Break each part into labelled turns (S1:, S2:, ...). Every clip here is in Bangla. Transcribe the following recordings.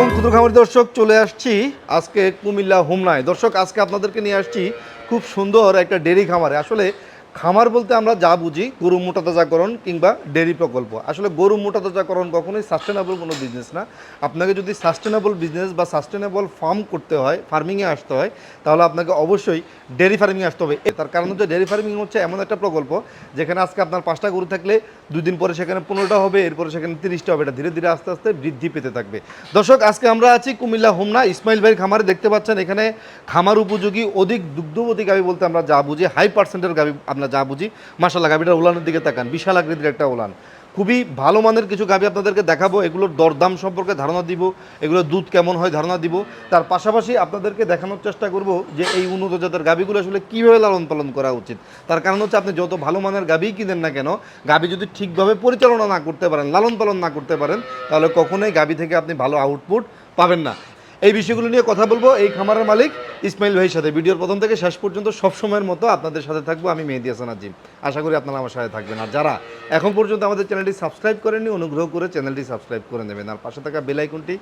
S1: আলাইকুম ক্ষুদ্র খামারি দর্শক, চলে আসছি আজকে কুমিল্লা হুমনায়। দর্শক, আজকে আপনাদেরকে নিয়ে আসছি খুব সুন্দর একটা ডেরি খামারে। আসলে খামার বলতে আমরা যা বুঝি, গরু মোটা তাজাকরণ কিংবা ডেরি প্রকল্প। আসলে গরু মোটা তাজাকরণ কখনোই সাস্টেনেবল কোনো বিজনেস না। আপনাকে যদি সাস্টেনেবল বিজনেস বা সাস্টেনেবল ফার্ম করতে হয় ফার্মিংয়ে আসতে হয়, তাহলে আপনাকে অবশ্যই ডেরি ফার্মিংয়ে আসতে হবে। তার কারণ হচ্ছে ডেরি ফার্মিং হচ্ছে এমন একটা প্রকল্প, যেখানে আজকে আপনার পাঁচটা গরু থাকলে দুই দিন পরে সেখানে পনেরোটা হবে, এরপরে সেখানে তিরিশটা হবে। এটা ধীরে ধীরে আস্তে আস্তে বৃদ্ধি পেতে থাকবে। দর্শক, আজকে আমরা আছি কুমিল্লা হোমনা ইসমাইল ভাইয়ের খামারে। দেখতে পাচ্ছেন, এখানে খামার উপযোগী, অধিক দুগ্ধবতী গাভি বলতে আমরা যা বুঝি হাই পার্সেন্টের গাভি আমরা যা বুঝি মাসাল্লাহ গাভিটার উলানের দিকে তাকান, বিশাল আকৃতির একটা উলান। খুবই ভালো মানের কিছু গাভি আপনাদেরকে দেখাবো এগুলোর দরদাম সম্পর্কে ধারণা দিব এগুলোর দুধ কেমন হয় ধারণা দিব। তার পাশাপাশি আপনাদেরকে দেখানোর চেষ্টা করব যে এই উন্নত জাতের গাভিগুলো আসলে কীভাবে লালন পালন করা উচিত। তার কারণ হচ্ছে আপনি যত ভালো মানের গাভিই কিনেন না কেন, গাভি যদি ঠিকভাবে পরিচালনা না করতে পারেন, লালন পালন না করতে পারেন, তাহলে কখনোই গাভি থেকে আপনি ভালো আউটপুট পাবেন না। এই বিষয়গুলো নিয়ে কথা বলব। এই খামারের মালিক ইসমাইল ভাইয়ের সাথে। ভিডিওর প্রথম থেকে শেষ পর্যন্ত সব সময়ের মতো আপনাদের সাথে থাকব আমি মেহেদি হাসান আজিম। আশা করি আপনারা আমার সাথে থাকবেন। আর যারা এখন পর্যন্ত আমাদের চ্যানেলটি সাবস্ক্রাইব করেননি অনুগ্রহ করে চ্যানেলটি সাবস্ক্রাইব করে নেবেন। আর পাশে থাকা বেল আইকনটি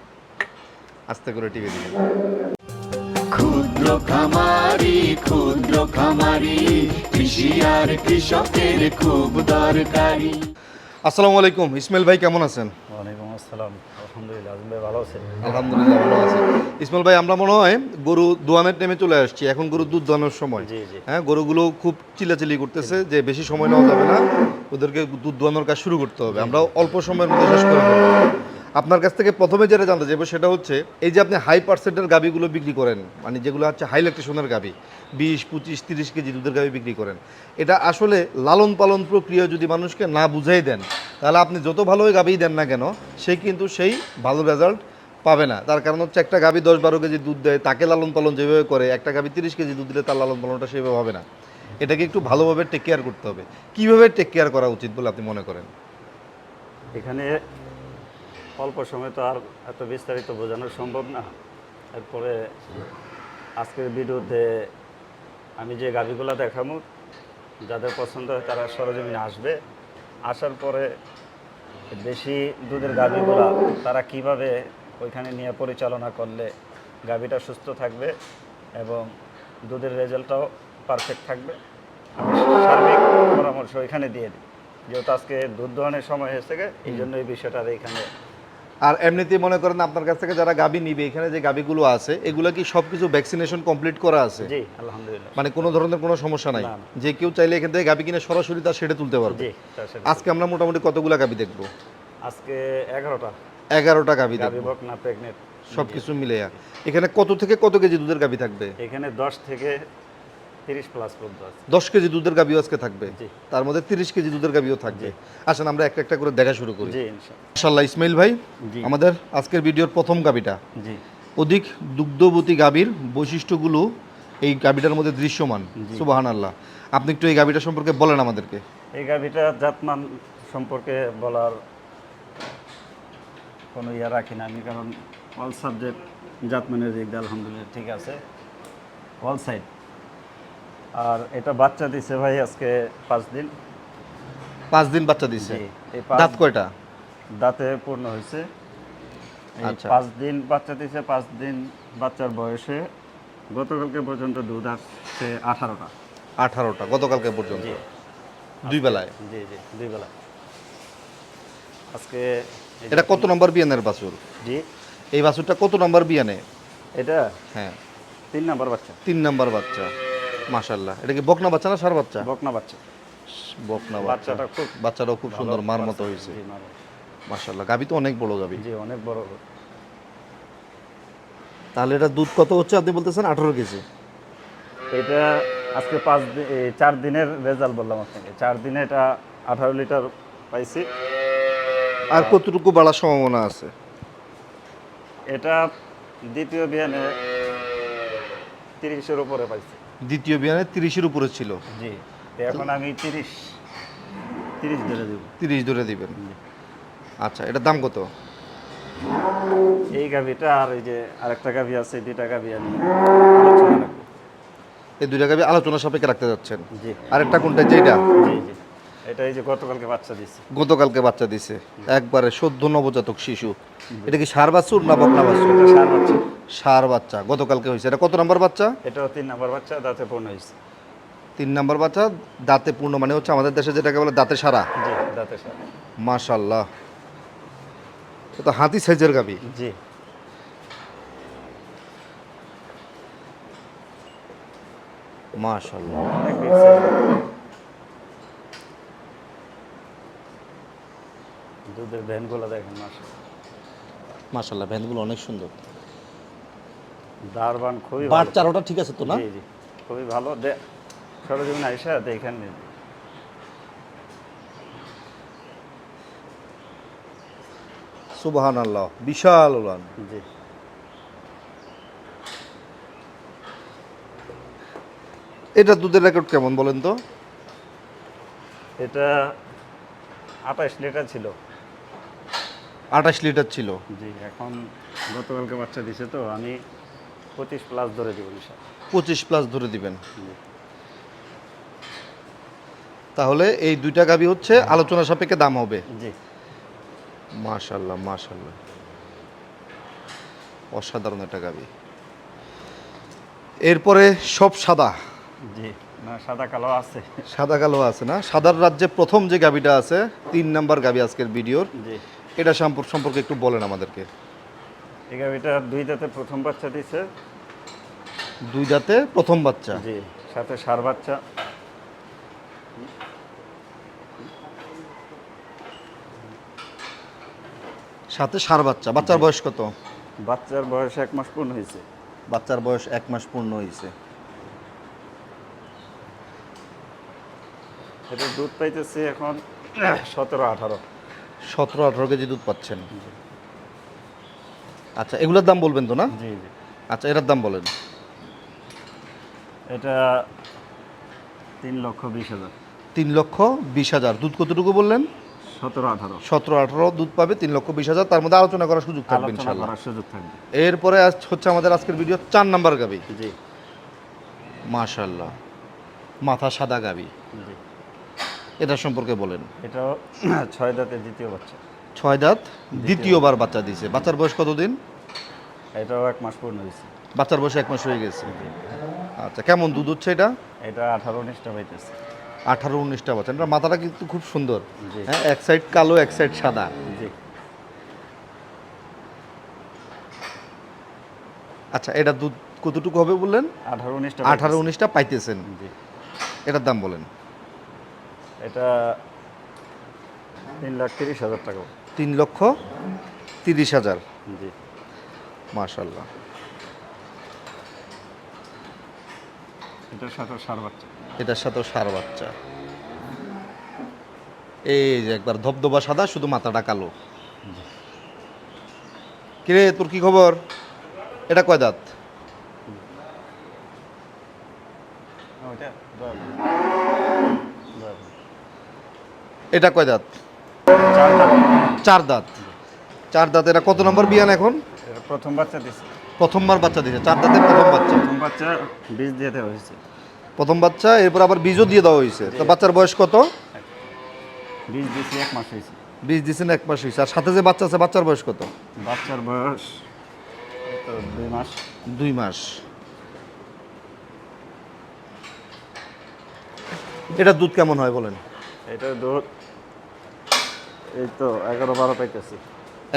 S1: আস্তে করে টিপে দিবেন।
S2: ক্ষুদ্র খামারি ক্ষুদ্র খামারি কৃষি আর কৃষকের খুব দরকারি।
S1: আসসালামু আলাইকুম। ইসমাইল ভাই কেমন আছেন?
S3: ওয়ালাইকুম আসসালাম। আলহামদুলিল্লাহ ভাই ভালো আছেন?
S1: আলহামদুলিল্লাহ ভালো আছি। ইসমাইল ভাই আমরা মনে হয় গরু দোয়ানের টাইমে চলে আসছি। এখন গরু দুধ দোয়ানোর সময়। হ্যাঁ গরুগুলো খুব চিলাচিলি করতেছে যে বেশি সময় নেওয়া যাবে না। ওদেরকে দুধ দোয়ানোর কাজ শুরু করতে হবে। আমরা অল্প সময়ের মধ্যে শেষ করে আপনার কাছ থেকে প্রথমে যেটা জানতে চাইব সেটা হচ্ছে, এই যে আপনি হাই পার্সেন্টের গাবিগুলো বিক্রি করেন মানে যেগুলো হচ্ছে হাই ল্যাকটেশনের গাবি বিশ, পঁচিশ, তিরিশ কেজি দুধের গাবি বিক্রি করেন, এটা আসলে লালন পালন প্রক্রিয়া যদি মানুষকে না বুঝাই দেন, তাহলে আপনি যত ভালোই গাবি দেন না কেন, সে কিন্তু সেই ভালো রেজাল্ট পাবে না। তার কারণ হচ্ছে একটা গাভী দশ বারো কেজি দুধ দেয়, তাকে লালন পালন যেভাবে করে, একটা গাভী তিরিশ কেজি দুধ দিলে তার লালন পালনটা সেভাবে হবে না। এটাকে একটু ভালোভাবে টেক কেয়ার করতে হবে। কীভাবে টেক কেয়ার করা উচিত বলে আপনি মনে করেন?
S3: এখানে অল্প সময় তো আর এত বিস্তারিত বোঝানো সম্ভব না। এরপরে আজকের ভিডিওতে আমি যে গাভিগুলো দেখাবো, যাদের পছন্দ হয় তারা সরজমিনে আসবে। আসার পরে বেশি দুধের গাভিগুলো তারা কীভাবে ওইখানে নিয়ে পরিচালনা করলে গাভিটা সুস্থ থাকবে এবং দুধের রেজাল্টটাও পারফেক্ট থাকবে, আমি সার্বিক পরামর্শ এখানে দিয়ে দিই। যেহেতু আজকে দুধ দোহানের সময় হয়েছে এই জন্য এই বিষয়টা এখানে
S1: আর এমনিতে মনে করেন আপনার কাছ থেকে যারা গাবি নিবে এখানে যে গাভীগুলো আছে এগুলো কি সবকিছু ভ্যাকসিনেশন কমপ্লিট করা আছে?
S3: জি আলহামদুলিল্লাহ।
S1: মানে কোনো ধরনের কোনো সমস্যা নাই। যে কেউ চাইলে এখান থেকে গাবি কিনে সরাসরি তার সেটা তুলতে পারবে।
S3: জি
S1: আজকে আমরা মোটামুটি কতগুলো গাবি দেখব?
S3: আজকে এগারোটা।
S1: এগারোটা গাভি দেখব।
S3: বক না প্রেগনেন্ট
S1: সব মিলে এখানে কত থেকে কত কেজি দুধের গাভী থাকবে?
S3: এখানে দশ থেকে তিরিশ প্লাস পর্যন্ত আছে
S1: দশ কেজি দুধের গাভিও আজকে থাকবে। তার মধ্যে তিরিশ কেজি দুধের গাভিও থাকবে। আসেন আমরা একটা একটা করে দেখা শুরু করি।
S3: ইনশাল্লাহ
S1: ইসমাইল ভাই। আমাদের আজকের ভিডিওর প্রথম গাভিটা।
S3: জি।
S1: অধিক দুগ্ধবতী গাভীর বৈশিষ্ট্যগুলো এই গাভিটার মধ্যে দৃশ্যমান। সুবাহান আল্লাহ আপনি একটু এই গাভিটা সম্পর্কে বলেন আমাদেরকে।
S3: এই গাভিটা জাতমান সম্পর্কে বলার কোনো ইয়ে রাখি না আমি কারণ অল সাবজেক্ট জাতমানের দিক দিয়ে আলহামদুলিল্লাহ ঠিক আছে। All side. আর এটা বাচ্চা দিছে ভাই আজকে পাঁচ দিন।
S1: পাঁচ দিন বাচ্চা দিছে? দাঁত কয়টা?
S3: দাঁতে পূর্ণ হয়েছে।
S1: আচ্ছা।
S3: পাঁচ দিন বাচ্চা দিছে পাঁচ দিন বাচ্চার বয়সে। গতকালকে পর্যন্ত দুধ আসছে আঠারোটা।
S1: আঠারোটা গতকালকে পর্যন্ত? দুই বেলায়?
S3: জি জি দুই বেলা আজকে
S1: এটা কত নম্বর বিয়ানের বাছুর?
S3: জি।
S1: এই বাছুরটা কত নম্বর বিয়ানে?
S3: এটা?
S1: হ্যাঁ।
S3: তিন নাম্বার বাচ্চা।
S1: তিন নম্বর বাচ্চা। মাশাল্লাহ এটা কি বকনা বাচ্চা না সার বাচ্চা?
S3: বকনা বাচ্চা।
S1: বকনা বাচ্চা।
S3: বাচ্চাটা খুব
S1: বাচ্চাটাও খুব সুন্দর মার মতো হয়েছে।
S3: জি, মার
S1: মাশাল্লাহ গাবি তো অনেক বড় গাবি
S3: জি অনেক বড়।
S1: তাহলে এটা দুধ কত হচ্ছে আপনি বলতেছেন? আঠারো কেজি।
S3: এটা আজকে পাঁচ দিন এই চার দিনের রেজাল্ট বললাম আপনাকে। চার দিনে এটা আঠারো লিটার পাইছি।
S1: আর কতটুকু বাড়ার সম্ভাবনা আছে?
S3: এটা দ্বিতীয় বিয়ানে তিরিশের উপরে পাইছি।
S1: দ্বিতীয় বিয়ানে তিরিশের উপরে ছিল।
S3: জি এখন আমি তিরিশ তিরিশ ধরে দেব।
S1: তিরিশ ধরে দিবেন। আচ্ছা এটার দাম কত?
S3: এই গাভিটা আর এই যে আরেকটা গাভি আছে দুইটা গাভি আমি আলোচনা
S1: এই দুইটা গাভি আলোচনা সাপেক্ষে রাখতে যাচ্ছেন।
S3: জি।
S1: আরেকটা কোনটা? যেটা
S3: জি জি। এটা এই যে গতকালকে বাচ্চা দিচ্ছে
S1: গতকালকে বাচ্চা দিছে একবারে সদ্য নবজাতক শিশু। এটা কি সার বাছুর না বকনা বাছুর?
S3: সার বাচ্চা।
S1: সার বাচ্চা। গতকালকে হয়েছে। এটা কত নাম্বার বাচ্চা?
S3: এটাও তিন নাম্বার বাচ্চা দাঁতে পূর্ণ হয়েছে।
S1: তিন নাম্বার বাচ্চা দাঁতে পূর্ণ মানে হচ্ছে আমাদের দেশে যেটাকে বলে দাঁতে সারা।
S3: জি দাঁতে সার।
S1: মাশাল্লাহ তো হাতি সাইজের গাবি।
S3: জি।
S1: মাশাল্লাহ
S3: দুধের ভ্যানগুলো দেখেন মাসে
S1: মাশাল্লাহ ভ্যানগুলো অনেক সুন্দর।
S3: দারবান খুবই
S1: বার
S3: ভালো
S1: চারোটা ঠিক আছে তো না?
S3: জি জি খুবই ভালো। দে সরজমিন আইসা দেখেন।
S1: সুবাহান আল্লাহ বিশাল উলান।
S3: জি।
S1: এটা দুধের রেকর্ড কেমন বলেন তো?
S3: এটা আঠাশ লিটার ছিল।
S1: আঠাশ লিটার ছিল।
S3: জি এখন গতকালকে বাচ্চা দিছে তো আমি পঁচিশ প্লাস ধরে দিব
S1: পঁচিশ প্লাস ধরে দিবেন। তাহলে এই দুইটা গাবি হচ্ছে আলোচনা সাপেক্ষে দাম হবে।
S3: জি।
S1: মাশাল্লাহ মাশাল্লাহ অসাধারণ একটা গাবি। এরপরে সব সাদা।
S3: জি না সাদা কালো আছে।
S1: সাদা কালো আছে না? সাদার রাজ্যে প্রথম যে গাবিটা আছে তিন নাম্বার গাবি আজকের ভিডিওর।
S3: জি।
S1: এটা সম্পর্ক একটু বলেন আমাদেরকে।
S3: এই গাভিটা দুই দাঁতে প্রথম বাচ্চা দিছে।
S1: দুই দাঁতে প্রথম বাচ্চা?
S3: জি সাথে সার বাচ্চা।
S1: সাথে সার বাচ্চা। বাচ্চার বয়স কত?
S3: বাচ্চার বয়স এক মাস পূর্ণ হয়েছে।
S1: বাচ্চার বয়স এক মাস পূর্ণ হয়েছে।
S3: এটা দুধ পাইতেছে এখন সতেরো আঠারো।
S1: সতেরো আঠারো কেজি দুধ পাচ্ছেন। আচ্ছা এগুলোর দাম বলবেন তো না?
S3: জি জি।
S1: আচ্ছা এটার দাম বলেন।
S3: এটা তিন লক্ষ বিশ হাজার।
S1: তিন লক্ষ বিশ হাজার। দুধ কতটুকু বললেন?
S3: সতেরো আঠারো।
S1: সতেরো আঠারো দুধ পাবে তিন লক্ষ বিশ হাজার। তার মধ্যে আলোচনা করার সুযোগ থাকবে ইনশাল্লাহ।
S3: সুযোগ থাকবে।
S1: এরপরে আজ হচ্ছে আমাদের আজকের ভিডিও চার নাম্বার গাবি।
S3: জি।
S1: মাশাল্লাহ। মাথা সাদা গাবি।
S3: জি।
S1: এটা সম্পর্কে বলেন।
S3: এটা ছয় দাঁতের দ্বিতীয় বাচ্চা।
S1: ছয় দাঁত দ্বিতীয়বার বাচ্চা দিছে বাচ্চার বয়স কতদিন?
S3: এটাও এক মাস পূর্ণ হয়েছে।
S1: বাচ্চার বয়স এক মাস হয়ে গেছে। আচ্ছা কেমন দুধ হচ্ছে এটা?
S3: এটা আঠারো উনিশটা পাইতেছে
S1: আঠারো উনিশটা বাচ্চা। এটা মাথাটা কিন্তু খুব সুন্দর। হ্যাঁ এক সাইড কালো এক সাইড সাদা।
S3: জি।
S1: আচ্ছা এটা দুধ কতটুকু হবে বললেন?
S3: আঠারো উনিশটা
S1: আঠারো উনিশটা পাইতেছেন।
S3: জি।
S1: এটার দাম বলেন।
S3: এটা তিন লাখ তিরিশ হাজার টাকা।
S1: তিন লক্ষ তিরিশ হাজার।
S3: জি।
S1: মাশাল্লাহ
S3: এটার সাথে সার বাচ্চা।
S1: এটার সাথেও সার বাচ্চা। এই যে একবার ধবধবা সাদা শুধু মাথাটা কালো। কিরে তোর কি খবর? এটা কয় দাঁত?
S3: ওইটা দশ। দশ।
S1: এটা কয় দাঁত?
S3: চার
S1: দাঁত। চার দাঁত। এটা কত নম্বর বিয়ান এখন?
S3: প্রথম বাচ্চা দিছে।
S1: প্রথমবার বাচ্চা দিয়েছে চার দাঁতের প্রথম বাচ্চা।
S3: প্রথম বাচ্চা বীজ দিতে হয়েছে।
S1: প্রথম বাচ্চা এরপর আবার বীজও দিয়ে দেওয়া হয়েছে। তো বাচ্চার বয়স কত?
S3: বীজ দিয়েছি এক মাস হয়েছে।
S1: বীজ দিয়েছেন এক মাস হয়েছে। আর সাথে যে বাচ্চা আছে বাচ্চার বয়স কত?
S3: বাচ্চার বয়স দুই মাস।
S1: দুই মাস। এটা দুধ কেমন হয় বলেন?
S3: এটা দুধ এই তো এগারো বারো পাইতেছি।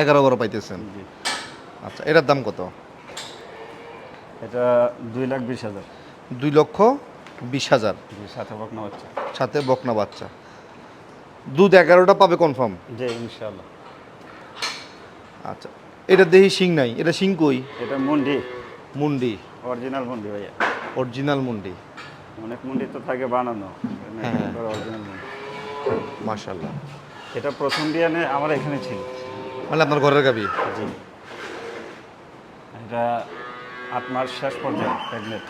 S1: এগারো বারো পাইতেছেন?
S3: জি।
S1: আচ্ছা এটার দাম কত?
S3: এটা দুই লাখ বিশ হাজার।
S1: দুই লক্ষ বিশ হাজার।
S3: সাথে বকনা বাচ্চা।
S1: সাথে বকনা বাচ্চা। দুধ এগারোটা পাবে কনফার্ম
S3: জি ইনশাল্লাহ
S1: আচ্ছা এটা দেহি শিং নাই। এটা শিং কই?
S3: এটা মুন্ডি।
S1: মুন্ডি।
S3: অরিজিনাল মুন্ডি ভাইয়া।
S1: অরিজিনাল মুন্ডি।
S3: অনেক মুন্ডি তো থাকে বানানো।
S1: হ্যাঁ।
S3: অরিজিনাল মুন্ডি।
S1: মাশাল্লাহ
S3: এটা প্রথম বিয়ানে আমার এখানে ছিল।
S1: মানে আপনার ঘরের গাবি?
S3: জি। এটা আট মাস শেষ পর্যায়ে প্রেগনেন্ট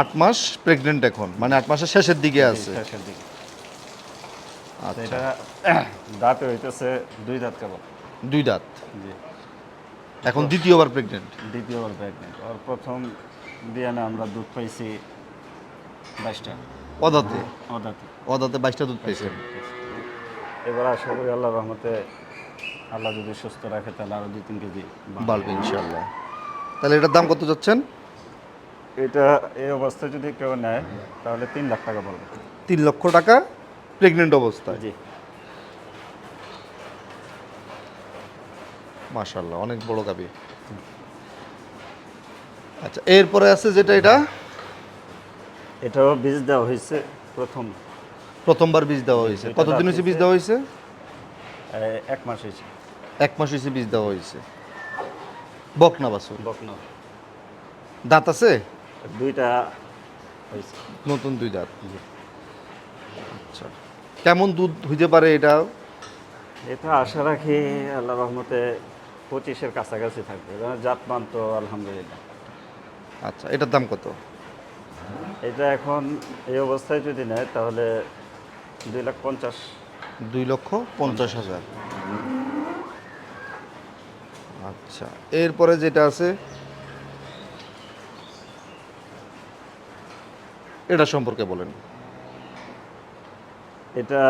S1: আট মাস প্রেগনেন্ট এখন মানে আট মাসের শেষের দিকে আছে।
S3: শেষের দিকে।
S1: আচ্ছা।
S3: এটা দাঁতে হইতেছে দুই দাঁত কেবল।
S1: দুই দাঁত?
S3: জি।
S1: এখন দ্বিতীয়বার প্রেগনেন্ট
S3: দ্বিতীয়বার প্রেগনেন্ট আর প্রথম বিয়ানে আমরা দুধ পাইছি বাইশটা।
S1: অদাতে?
S3: অদাতে।
S1: অদাতে বাইশটা দুধ পেয়েছেন
S3: এবার আশা করি আল্লাহ রহমতে আল্লাহ যদি সুস্থ রাখে তাহলে আরও দুই তিন কেজি বাড়বে।
S1: ইনশাল্লাহ তাহলে এটার দাম কত যাচ্ছেন?
S3: এটা এই অবস্থায় যদি কেউ নেয় তাহলে তিন লাখ টাকা পড়বে।
S1: তিন লক্ষ টাকা প্রেগনেন্ট অবস্থায়।
S3: জি।
S1: মাশাল্লাহ অনেক বড় গাবি। আচ্ছা এরপরে আছে যেটা এটা?
S3: এটাও বীজ দেওয়া হয়েছে প্রথম।
S1: প্রথমবার বীজ দেওয়া হয়েছে। কতদিন হয়েছে বীজ দেওয়া হয়েছে?
S3: এক মাস হয়েছে।
S1: এক মাস হয়েছে বীজ দেওয়া হয়েছে। বকনা বাসু
S3: বকনা।
S1: দাঁত আছে?
S3: দুইটা
S1: নতুন দুই দাঁত। আচ্ছা। কেমন দুধ হইতে পারে এটা?
S3: এটা আশা রাখি আল্লাহ রহমতে পঁচিশের কাছাকাছি থাকবে। জাতমান তো আলহামদুলিল্লাহ।
S1: আচ্ছা এটার দাম কত?
S3: এটা এখন এই অবস্থায় যদি নেয় তাহলে দুই লাখ পঞ্চাশ।
S1: দুই লক্ষ পঞ্চাশ হাজার। আচ্ছা এরপরে যেটা আছে এটা সম্পর্কে বলেন।
S3: এটা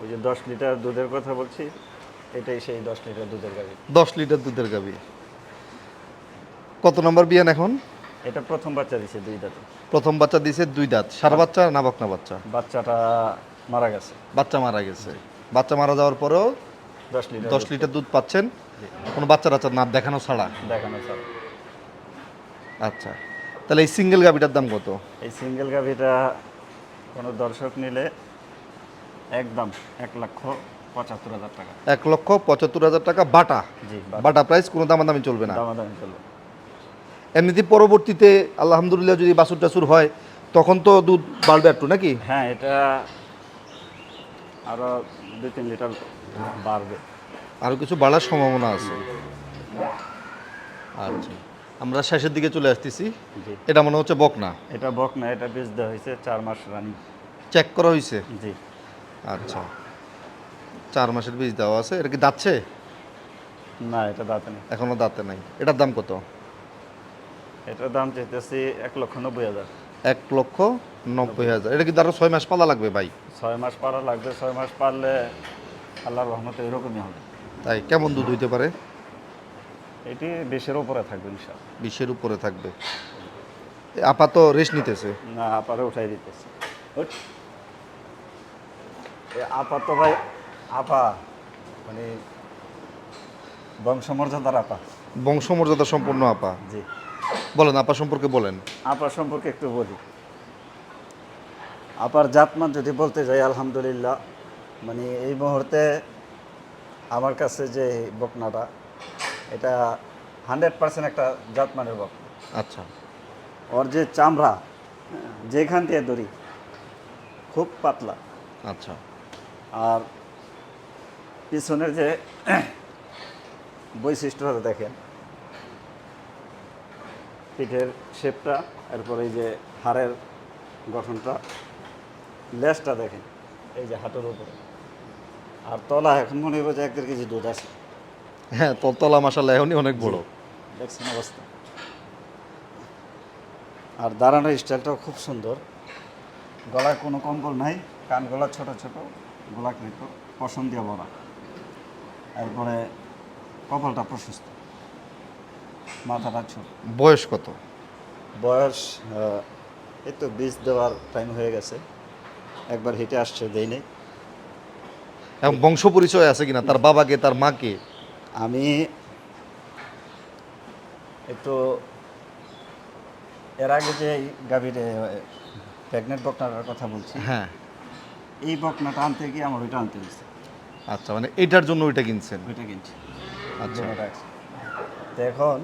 S3: ওই যে দশ লিটার দুধের কথা বলছি এটাই সেই দশ লিটার দুধের গাড়ি
S1: দশ লিটার দুধের গাবি কত নম্বর বিয়ান এখন?
S3: এটা প্রথম বাচ্চা দিছে দুই দাঁতে।
S1: প্রথম বাচ্চা দিয়েছে দুই দাঁত সার বাচ্চা না বকনা বাচ্চা?
S3: বাচ্চাটা মারা গেছে।
S1: বাচ্চা মারা গেছে। বাচ্চা মারা যাওয়ার পরেও
S3: দশ লিটার
S1: দশ লিটার দুধ পাচ্ছেন। কোনো বাচ্চা টাচ্চা না দেখানো ছাড়া?
S3: দেখানো ছাড়া।
S1: আচ্ছা তাহলে এই সিঙ্গেল গাবিটার দাম কত?
S3: এই সিঙ্গেল গাভিটা কোনো দর্শক নিলে একদম এক লক্ষ পঁচাত্তর হাজার টাকা।
S1: এক লক্ষ পঁচাত্তর হাজার টাকা বাটা।
S3: জি
S1: বাটা। প্রাইস কোনো দামাদামি চলবে না।
S3: দামাদামি চলবে
S1: এমনিতে পরবর্তীতে আলহামদুলিল্লাহ যদি বাছুর টাছুর হয় তখন তো দুধ বাড়বে একটু নাকি?
S3: হ্যাঁ এটা আরও দুই তিন লিটার বাড়বে।
S1: আরও কিছু বাড়ার সম্ভাবনা আছে। আচ্ছা আমরা শেষের দিকে চলে আসতেছি। এটা মনে হচ্ছে বকনা?
S3: এটা বক না এটা বীজ দেওয়া হয়েছে চার মাস রানিং।
S1: চেক করা হয়েছে?
S3: জি।
S1: আচ্ছা চার মাসের বীজ দেওয়া আছে। এটা কি দাচ্ছে
S3: না এটা দাঁতে নেই।
S1: এখনও দাঁতে নাই। এটার দাম কত?
S3: এটার দাম চাইতেছি এক লক্ষ নব্বই হাজার।
S1: এক লক্ষ নব্বই হাজার। এটা কিন্তু আরও ছয় মাস পালা লাগবে ভাই?
S3: ছয় মাস পারা লাগবে ছয় মাস পারলে আল্লাহর রহমতে এরকমই হবে।
S1: তাই কেমন দুধ হইতে পারে?
S3: এটি বেশের উপরে থাকবে ইনশাল্লাহ
S1: বিশের উপরে থাকবে। এ আপাত রেস্ট নিতেছে?
S3: না আপারে উঠাই দিতেছে। আপা তো ভাই আপা মানে বংশমর্যাদার আপা।
S1: বংশমর্যাদা সম্পন্ন আপা?
S3: জি।
S1: বলেন আপা সম্পর্কে বলেন।
S3: আপার সম্পর্কে একটু বলি। আপার জাতমান যদি বলতে যাই আলহামদুলিল্লাহ মানে এই মুহূর্তে আমার কাছে যে বকনাটা এটা হান্ড্রেড পার্সেন্ট একটা জাতমানের বক।
S1: আচ্ছা।
S3: ওর যে চামড়া যেখান দিয়ে দড়ি খুব পাতলা।
S1: আচ্ছা।
S3: আর পিছনের যে বৈশিষ্ট্যটা দেখেন পিঠের শেপটা এরপরে এই যে হাড়ের গঠনটা লেজটা দেখেন এই যে হাঁটুর উপরে। আর তলা এখন মনে হবে যে এক দেড় কেজি দুধ আছে।
S1: হ্যাঁ তলতলা মাসাল্লাহ এখনই অনেক বড়।
S3: দেখছেন অবস্থা। আর দাঁড়ানোর স্টাইলটাও খুব সুন্দর। গলায় কোনো কম্বল নাই কান গলা ছোট ছোট গোলাক মৃত পশম দিয়ে বড়া এরপরে কপালটা প্রশস্ত। মাথাটা ছোট।
S1: বয়স কত?
S3: বয়স এই তো বীজ দেওয়ার টাইম হয়ে গেছে। একবার হেঁটে আসছে দেই নেই।
S1: এবং বংশ পরিচয় আছে কিনা? তার বাবাকে তার মাকে?
S3: আমি একটু এর আগে যে গাভীর প্রেগনেন্ট বকনাটার কথা বলছি
S1: হ্যাঁ।
S3: এই বকনাটা আনতে গিয়ে আমার ওইটা আনতে হয়েছে।
S1: আচ্ছা মানে এটার জন্য ওইটা কিনছেন?
S3: ওইটা কিনছি।
S1: আচ্ছা।
S3: এখন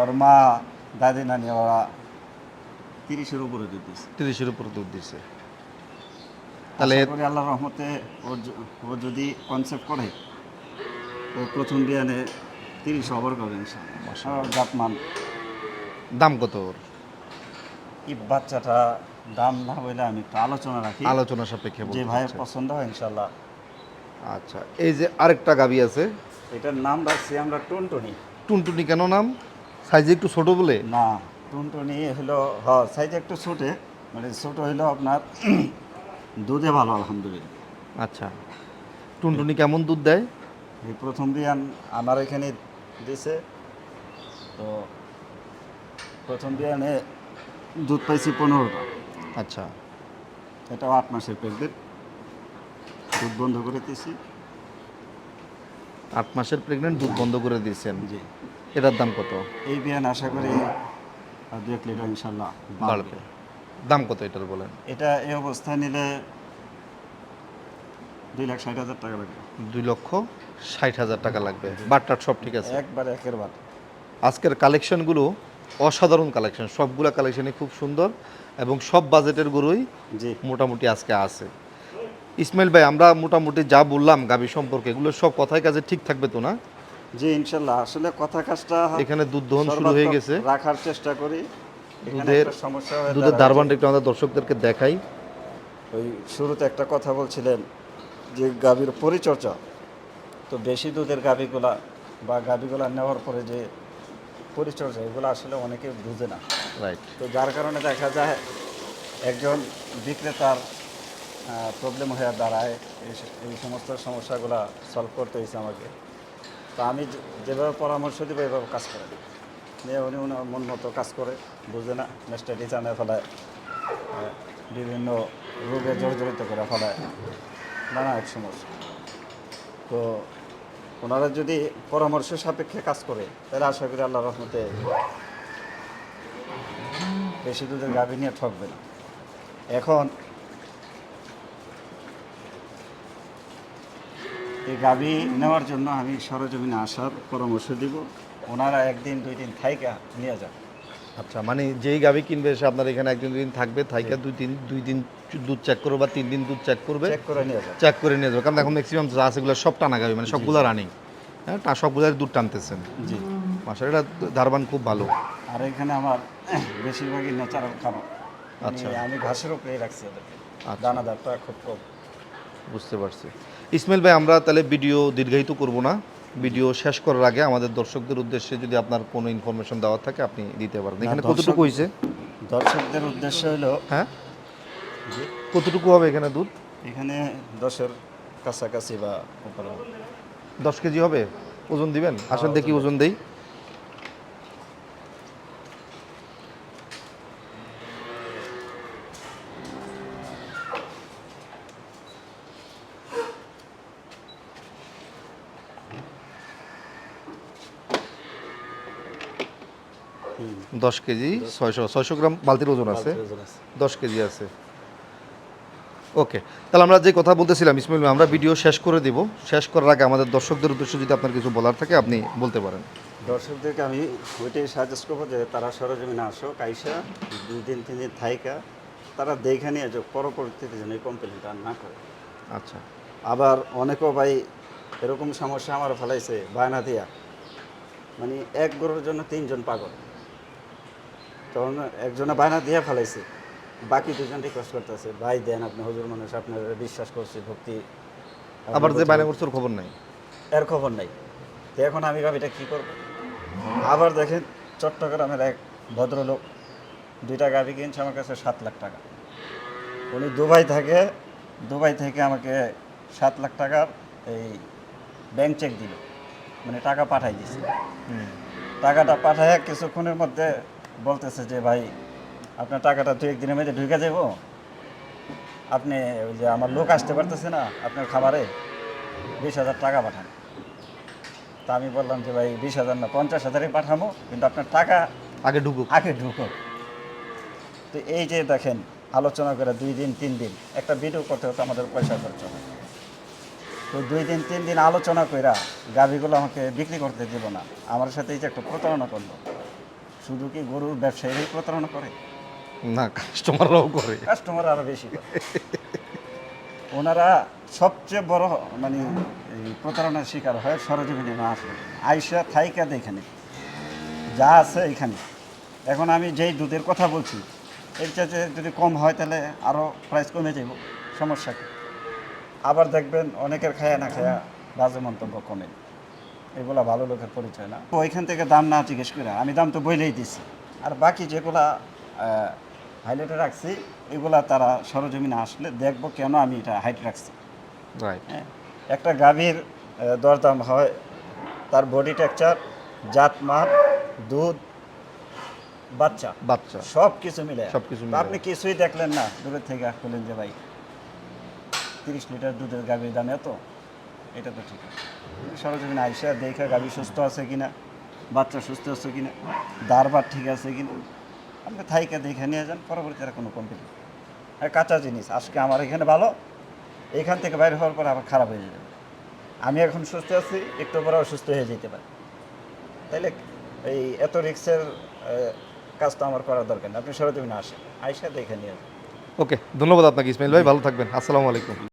S3: ওর মা দাদি নানি ওরা তিরিশের উপরে দুধ দিচ্ছে
S1: তিরিশের উপর দুধ দিছে। তাহলে
S3: আল্লাহ রহমতে ওর ও যদি কনসেপ্ট করে ও প্রথম বিয়ানে তিরিশ ওভার করবে জাতমান।
S1: দাম কত ওর?
S3: এই বাচ্চাটা দাম না বলে আমি একটু আলোচনা রাখি।
S1: আলোচনা সাপেক্ষে
S3: যে ভাইয়ের পছন্দ হয় ইনশাল্লাহ
S1: আচ্ছা এই যে আরেকটা গাবি আছে।
S3: এটার নাম রাখছি আমরা টুনটুনি।
S1: টুনটুনি কেন নাম? সাইজে একটু ছোট বলে?
S3: না টুনটুনি হলো হ সাইজ একটু ছোটে মানে ছোট হইল আপনার দুধে ভালো আলহামদুলিল্লাহ।
S1: আচ্ছা। টুনটুনি কেমন দুধ দেয়?
S3: এই প্রথম বিয়ান আমার এখানে দিছে তো প্রথম বিয়ানে দুধ পাইছি পনেরোটা।
S1: আচ্ছা।
S3: এটাও আট মাসের প্রেগনেন্ট দুধ বন্ধ করে দিয়েছি।
S1: আট মাসের প্রেগনেন্ট দুধ বন্ধ করে দিয়েছেন।
S3: জি।
S1: এটার দাম কত?
S3: এই বিয়ান আশা করি দু এক লিটার ইনশাল্লাহ বাড়বে।
S1: দাম কত এটার বলেন?
S3: এটা এই অবস্থায় নিলে দুই লাখ ষাট হাজার টাকা লাগবে।
S1: দুই লক্ষ ষাট হাজার টাকা লাগবে। বাটটার সব ঠিক আছে?
S3: একবার একের বার
S1: আজকের কালেকশনগুলো অসাধারণ কালেকশন। সবগুলা কালেকশনই খুব সুন্দর এবং সব বাজেটের গরুই মোটামুটি আজকে আছে। ইসমাইল ভাই আমরা মোটামুটি যা বললাম গাবি সম্পর্কে এগুলো সব কথায় কাজে ঠিক থাকবে তো না?
S3: জি ইনশাল্লাহ। আসলে কথা কাজটা
S1: এখানে দুধ দহন শুরু হয়ে গেছে।
S3: রাখার চেষ্টা করি। এখানে
S1: দুধের
S3: একটা সমস্যা
S1: দুধের দারবানটা একটু আমাদের দর্শকদেরকে দেখাই।
S3: ওই শুরুতে একটা কথা বলছিলেন যে গাভীর পরিচর্যা। তো বেশি দুধের গাভীগুলা বা গাভীগুলা নেওয়ার পরে যে পরিচর্যা এগুলো আসলে অনেকে বুঝে না।
S1: রাইট
S3: তো যার কারণে দেখা যায় একজন বিক্রেতার প্রবলেম হয়ে দাঁড়ায়। এই এই সমস্ত সমস্যাগুলো সলভ করতে হয়েছে আমাকে। তো আমি যেভাবে পরামর্শ দিব, এভাবে কাজ করে নিয়ে উনি ওনার মন মতো কাজ করে, বুঝে না মেস্টাডি জানে ফেলায় বিভিন্ন রোগে জর্জরিত করে ফেলায় নানা এক সমস্যা। তো ওনারা যদি পরামর্শ সাপেক্ষে কাজ করে, তাহলে আশা করি আল্লাহ রহমতে বেশি দুধের গাভী নিয়ে ঠকবে না। এখন এই গাভী নেওয়ার জন্য আমি সরজমিনে আসার পরামর্শ দিব। ওনারা একদিন দুই দিন থাইকা নিয়ে যান।
S1: আচ্ছা মানে যেই গাবি কিনবে সে আপনার এখানে একদিন দুই দিন থাকবে থাইকা দুই দিন দুই দিন দুধ চেক করবে বা তিন দিন দুধ চেক করবে।
S3: চেক করে নিয়ে যান
S1: চেক করে নিয়ে যাবে। কারণ এখন ম্যাক্সিমাম যা আছে এগুলো সব টানা গাবি মানে সবগুলো রানিং হ্যাঁ টা সবগুলোর দুধ টানতেছেন।
S3: জি।
S1: মাসার এটা ধারবান খুব ভালো।
S3: আর এখানে আমার বেশিরভাগই ন্যাচারাল খাবার।
S1: আচ্ছা।
S3: মানে আমি ঘাসের উপরেই রাখছি ওদেরকে।
S1: আচ্ছা।
S3: দানাদারটা খুব কম।
S1: বুঝতে পারছি। ইসমাইল ভাই আমরা তাহলে ভিডিও দীর্ঘায়িত করব না। ভিডিও শেষ করার আগে আমাদের দর্শকদের উদ্দেশ্যে যদি আপনার কোনো ইনফরমেশন দেওয়ার থাকে আপনি দিতে পারেন। এখানে কতটুকু হয়েছে?
S3: দর্শকদের উদ্দেশ্য হলো
S1: হ্যাঁ? কতটুকু হবে এখানে দুধ?
S3: এখানে দশের কাছাকাছি বা
S1: দশ কেজি হবে? ওজন দিবেন? আসেন দেখি ওজন দেই। দশ কেজি ছয়শো ছয়শো গ্রাম বালতির ওজন আছে। দশ কেজি আছে। ওকে তাহলে আমরা যে কথা বলতেছিলাম ইসমাইল আমরা ভিডিও শেষ করে দিব। শেষ করার আগে আমাদের দর্শকদের উদ্দেশ্যে যদি আপনার কিছু বলার থাকে আপনি বলতে পারেন।
S3: দর্শকদেরকে আমি ওইটাই সাজেস্ট করব যে তারা সরজমিনে আসো কাইসা দুই দিন তিন দিন থাইকা তারা দেখে নিয়ে যে পরবর্তীতে যেন এই কমপ্লেনটা না করে।
S1: আচ্ছা।
S3: আবার অনেকও ভাই এরকম সমস্যা আমার ফেলাইছে বায়না দিয়া। মানে এক গরুর জন্য তিনজন পাগল। তখন একজনে বায়না দিয়ে ফেলাইছে। বাকি দুজন রিকোয়েস্ট করতেছে ভাই দেন আপনি হজুর মানুষ আপনার বিশ্বাস করছি ভক্তি
S1: আবার যে বাইরে করছে খবর নাই।
S3: এর খবর নাই। তো এখন আমি ভাবি এটা কী করব? আবার দেখেন চট্টগ্রামের এক ভদ্রলোক দুইটা গাড়ি কিনছে আমার কাছে সাত লাখ টাকা। উনি দুবাই থাকে দুবাই থেকে আমাকে সাত লাখ টাকার এই ব্যাংক চেক দিল। মানে টাকা পাঠাই দিছে। টাকাটা পাঠায় কিছুক্ষণের মধ্যে বলতেছে যে ভাই আপনার টাকাটা দু একদিনের মধ্যে ঢুকে যাব আপনি ওই যে আমার লোক আসতে পারতেছে না আপনার খাবারে বিশ হাজার টাকা পাঠান। তা আমি বললাম যে ভাই বিশ হাজার না পঞ্চাশ হাজারই পাঠাবো কিন্তু আপনার টাকা
S1: আগে ঢুকুক।
S3: আগে ঢুকো তো এই যে দেখেন আলোচনা করে দুই দিন তিন দিন একটা ভিডিও করতে হতো আমাদের পয়সা খরচ হয় তো দুই দিন তিন দিন আলোচনা কইরা গাভিগুলো আমাকে বিক্রি করতে দিব না। আমার সাথে এই যে একটা প্রতারণা করল। শুধু কি গরুর ব্যবসায়ীরাই প্রতারণা করে?
S1: না কাস্টমাররাও করে।
S3: কাস্টমার আরও বেশি করে। ওনারা সবচেয়ে বড় মানে এই প্রতারণার শিকার হয় সরজমিনে না আসলে আইসা থাইকা এখানে যা আছে এখানে। এখন আমি যেই দুধের কথা বলছি এর চাইতে যদি কম হয় তাহলে আরও প্রাইস কমে যাব। সমস্যা কি? আবার দেখবেন অনেকের খায়া না খায়া বাজে মন্তব্য কমে এগুলা ভালো লোকের পরিচয় না। তো ওইখান থেকে দাম না জিজ্ঞেস করে আমি দাম তো বইলেই দিছি। আর বাকি যেগুলা হাইলাইটে রাখছি এগুলা তারা সরজমিনে আসলে দেখব কেন আমি এটা হাইট রাখছি। হ্যাঁ একটা গাভীর দরদাম হয় তার বডি টেকচার জাত জাতমান দুধ বাচ্চা
S1: বাচ্চা।
S3: সব কিছু মিলে সব
S1: কিছু।
S3: আপনি কিছুই দেখলেন না দূরের থেকে বললেন যে ভাই তিরিশ লিটার দুধের গাভীর দাম এত এটা তো ঠিক আছে। সরজমিন আইসা দেখা গাভী সুস্থ আছে কিনা, বাচ্চা সুস্থ আছে কিনা দারবার ঠিক আছে কিনা, আপনি থাইকে দেখে নিয়ে যান, পরবর্তীতে আর কোনো কমপ্লেন আর কাঁচা জিনিস, আজকে আমার এখানে ভালো, এখান থেকে বাইরে হওয়ার পর আবার খারাপ হয়ে যাবে। আমি এখন সুস্থ আছি, একটু পরে অসুস্থ হয়ে যেতে পারে। তাইলে এই এত রিক্সের কাজ তো আমার করার দরকার নেই। আপনি সরজমিনে আসেন, আইসা দেখে নিয়ে যান।
S1: ওকে, ধন্যবাদ আপনাকে ইসমাইল ভাই, ভালো থাকবেন। আসসালামু আলাইকুম।